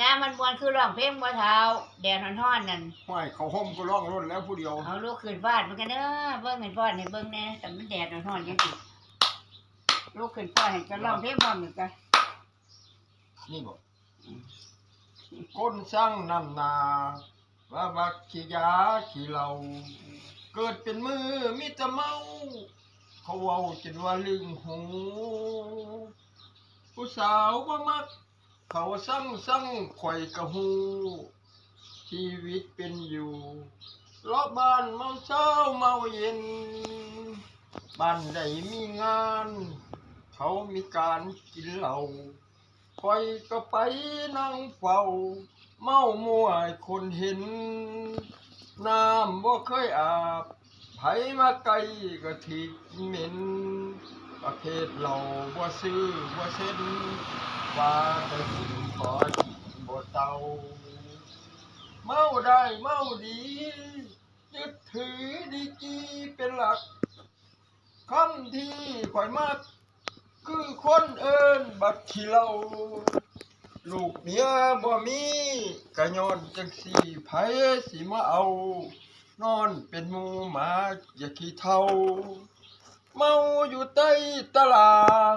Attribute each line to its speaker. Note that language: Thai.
Speaker 1: น้ำมันมวนคือร้องเพลงบ่เท้าแดดร้อนๆนั่น
Speaker 2: ห้อยเขาห่มก็ร้องร่นแล้วผู้เดียว
Speaker 1: เอาลูกขึ้นฟาดมันกันเด้อเบิ่งเห็นฟาดให้เบิ่งแหน่แต่มันแดดร้อนๆจังซี่ลูกขึ้นฟาดให้ก็ร้องเพลงพร้อมกัน
Speaker 2: นี่บอกคนสร้างนำนาว่าบักขี้ยาขี้เหล้าเกิดเป็นมือมิตรเมา เขาเว้าจนว่าลืมหู ผู้สาวบ่มัก เขาสั่งสั่งข่อยกะหูชีวิตเป็นอยู่รอบบ้านเมาเช้าเมาเย็น บ้านใดมีงาน เขามีการกินเหล้าคอยก็ไปนั่งเฝ้า เมามัวให้คนเห็น น้ำบ่เคยอาบไผมาไกลก็ทีเหม็น เภทเราบ่ซื้อบ่เส้นว่าแต่สิ่งขอบ่เตาเมาได้เมาดียึดถือดีจีเป็นหลักคำที่ข่อยมักคือคนเอิ้นบักขี้เหล้าลูกเมียบ่มีกะยอนจังสี่ไผสิมาเอา นอนเป็นมูหมาอย่าขี้เท่า อยู่ใต้ตาราง